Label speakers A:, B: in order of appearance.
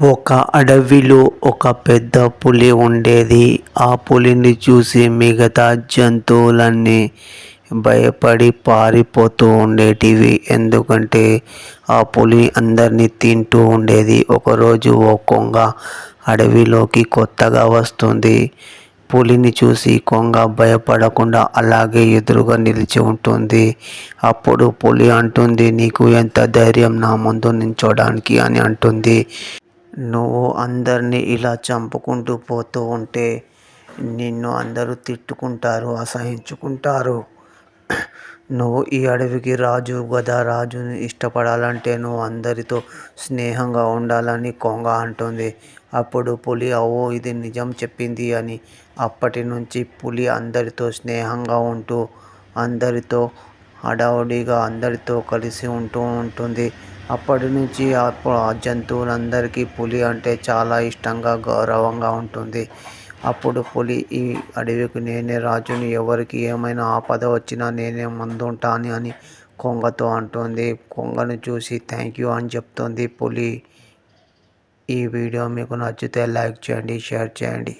A: ఒక అడవిలో ఒక పెద్ద పులి ఉండేది. ఆ పులిని చూసి మిగతా జంతువులన్నీ భయపడి పారిపోతూ ఉండేటివి. ఎందుకంటే ఆ పులి అందరినీ తింటూ ఉండేది. ఒకరోజు ఓ కొంగ అడవిలోకి కొత్తగా వస్తుంది. పులిని చూసి కొంగ భయపడకుండా అలాగే ఎదురుగా నిలిచి ఉంటుంది. అప్పుడు పులి అంటుంది నీకు ఎంత ధైర్యం నా ముందు నించోడానికి అని అంటుంది. నువ్వు అందరినీ ఇలా చంపుకుంటూ పోతూ ఉంటే నిన్ను అందరూ తిట్టుకుంటారు అసహించుకుంటారు. నువ్వు ఈ అడవికి రాజు గదా రాజుని ఇష్టపడాలంటే నువ్వు అందరితో స్నేహంగా ఉండాలని కొంగ అంటుంది. అప్పుడు పులి అవో ఇది నిజం చెప్పింది అని అప్పటి నుంచి పులి అందరితో స్నేహంగా ఉంటూ అందరితో హడావుడిగా అందరితో కలిసి ఉంటూ ఉంటుంది. అప్పటి నుంచి ఆ జంతువులందరికీ పులి అంటే చాలా ఇష్టంగా గౌరవంగా ఉంటుంది. అప్పుడు పులి ఈ అడవికి నేనే రాజుని ఎవరికి ఏమైనా ఆపద వచ్చినా నేనే ముందుంటాను అని కొంగతో అంటుంది. కొంగను చూసి థ్యాంక్ యూ అని చెప్తుంది పులి. ఈ వీడియో మీకు నచ్చితే లైక్ చేయండి షేర్ చేయండి.